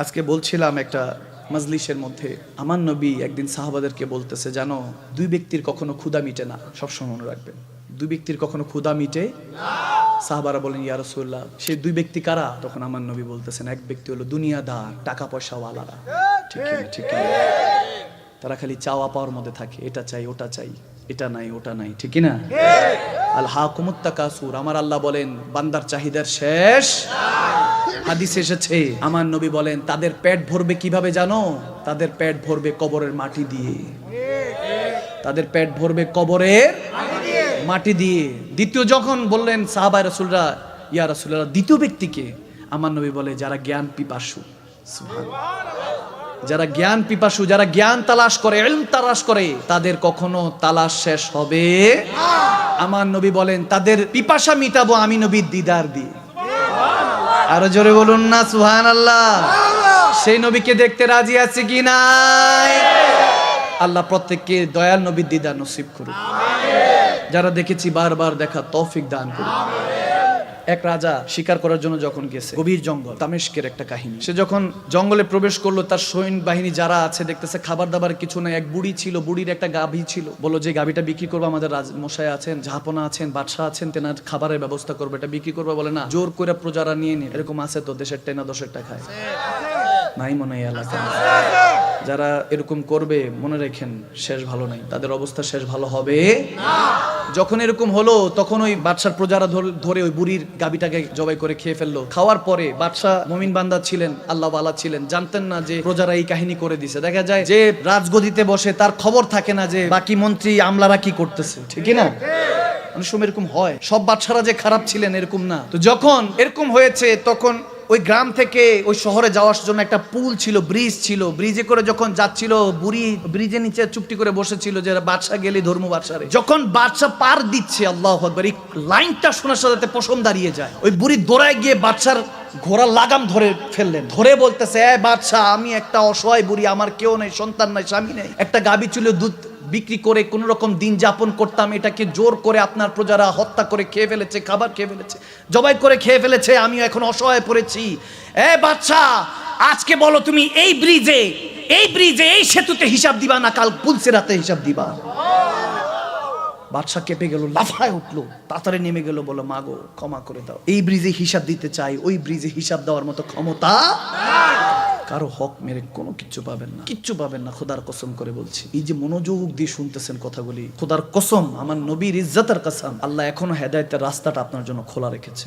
আজকে বলছিলাম একটা মাজলিসের মধ্যে, আমার নবী একদিন সাহাবাদেরকে বলতেছে, জানো, দুই ব্যক্তির কখনো ক্ষুদা মিটে না। সবসময় মনে রাখবেন, দুই ব্যক্তির কখনো ক্ষুদা মিটে? সাহাবারা বলেন, ইয়া রাসূলুল্লাহ সেই দুই ব্যক্তি কারা? তখন আমার নবী বলতেছেন, এক ব্যক্তি হলো দুনিয়াদার টাকা পয়সা ওয়ালারা ঠিক ঠিক তারা খালি চাওয়া পাওয়ার মধ্যে থাকে, এটা চাই, ওটা চাই, এটা নাই, ওটা নাই। ঠিক না আল হাকুমুত্তা কাসুর আমার আল্লাহ বলেন, বান্দার চাহিদার শেষ। হাদিস এসেছে, আমার নবী বলেন, তাদের পেট ভরবে কীভাবে জানো? তাদের পেট ভরবে কবরের মাটি দিয়ে। তাদের পেট ভরবে কবরের মাটি দিয়ে। দ্বিতীয় যখন বললেন সাহাবাই রাসুলরা, ইয়া রাসুলরা দ্বিতীয় ব্যক্তিকে, আমার নবী বলে, যারা জ্ঞান পিপাসু যারা জ্ঞান পিপাসু, যারা জ্ঞান তালাশ করে তালাশ করে, তাদের কখনো তালাশ শেষ হবে আমার নবী বলেন, তাদের পিপাসা মিটাবো আমি নবীর দিদার দিয়ে। আরও জোরে বলুন না সুহান আল্লাহ সেই নবীকে দেখতে রাজি আছে কি নাই? আল্লাহ প্রত্যেককে দয়াল নবীর দিদা নসিব করুন যারা দেখেছি বারবার দেখা তৌফিক দান করুন এক রাজা শিকার করার জন্য যখন গেছে গভীর জঙ্গল। তামেশকের একটা কাহিনী। সে যখন জঙ্গলে প্রবেশ করল তার সৈন্য বাহিনী যারা আছে দেখতেছে খাবার দাবার কিছু নাই এক বুড়ি ছিল বুড়ির একটা গাভী ছিল। বলো যে গাভীটা বিক্রি করব আমাদের রাজ মশাই আছেন ঝাপনা আছেন বাদশাহ আছেন তেনার খাবারের ব্যবস্থা করবে এটা বিক্রি করবে। বলে না জোর করে প্রজারা নিয়ে নিয়ে এরকম আছে তো দেশের টেনা দশের টাকায়। নাই মনে হয় এলাকা যারা এরকম করবে মনে রেখেন শেষ ভালো নাই। তাদের অবস্থা শেষ ভালো হবে? যখন এরকম হলো, তখন ওই বাদশার প্রজারা ধরে ওই বুড়ির গাবিটাকে জবাই করে খেয়ে ফেলল। খাওয়ার পরে বাদশাহ মমিন বান্দা ছিলেন, আল্লাহ বালা ছিলেন। জানতেন না যে প্রজারা এই কাহিনী করে দিছে। দেখা যায় যে রাজগদিতে বসে তার খবর থাকে না যে বাকি মন্ত্রী আমলারা কি করতেছে। ঠিকই না? অনেক সময় এরকম হয়। সব বাচ্চারা যে খারাপ ছিলেন এরকম না। তো যখন এরকম হয়েছে, তখন ওই গ্রাম থেকে ওই শহরে যাওয়ার জন্য একটা পুল ছিল, ব্রিজ ছিল। ব্রিজে করে যখন যাচ্ছিল, বুড়ি ব্রিজের নিচে চুপটি করে বসেছিল যে বাদশা গেলে ধর্ম বাদশারে। যখন বাদশা পার দিচ্ছে, আল্লাহ আকবার, এই লাইনটা শোনার সাথে পশম দাঁড়িয়ে যায়। ওই বুড়ি দৌড়ায় গিয়ে বাদশার ঘোড়া লাগাম ধরে ফেললেন। ধরে বলতেছে, এ বাদশা আমি একটা অসহায় বুড়ি, আমার কেউ নেই, সন্তান নাই, স্বামী নেই। একটা গাবি চুলে দুধ বিক্রি করে কোন রকম দিন যাপন করতাম, এটাকে জোর করে আপনার প্রজারা হত্যা করে খেয়ে ফেলেছে, খাবার খেয়ে ফেলেছে, জবাই করে খেয়ে ফেলেছে আমি এখন অসহায় পড়েছি। এ বাচ্চা, আজকে বলো তুমি এই ব্রিজে এই ব্রিজে, এই সেতুতে হিসাব দিবা না কাল পুলসে রাতে হিসাব দিবা? বাদশা কেঁপে গেল, লাফায় উঠল, তাড়াতাড়ি নেমে গেল, বলো মাগো ক্ষমা করে দাও। এই ব্রিজে হিসাব দিতে চাই, ওই ব্রিজে হিসাব দেওয়ার মতো ক্ষমতা কারও হক মেরে কোনো কিচ্ছু পাবেন না। কিচ্ছু পাবেন না খোদার কসম করে বলছি। এই যে মনোযোগ দিয়ে শুনতেছেন কথাগুলি খোদার কসম আমার নবীর ইজ্জতের কসম আল্লাহ এখনও হেদায়তের রাস্তাটা আপনার জন্য খোলা রেখেছে।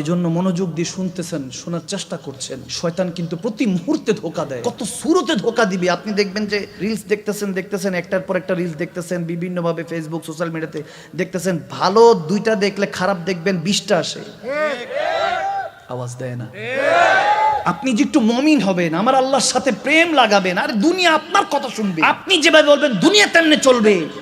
এই জন্য মনোযোগ দিয়ে শুনতেছেন শোনার চেষ্টা করছেন। শয়তান কিন্তু প্রতি মুহূর্তে ধোকা দেয়। কত সুরতে ধোকা দিবে। আপনি দেখবেন যে রিলস দেখতেছেন দেখতেছেন একটার পর একটা রিলস দেখতেছেন বিভিন্ন ভাবে ফেসবুক সোশ্যাল মিডিয়াতে দেখতেছেন ভালো দুইটা দেখলে খারাপ দেখবেন বিশটা আসে। আওয়াজ দেয় না। আপনি যে একটু মমিন হবেন, আমার আল্লাহর সাথে প্রেম লাগাবেন, আর দুনিয়া আপনার কথা শুনবে। আপনি যেভাবে বলবেন, দুনিয়া তেমনি চলবে।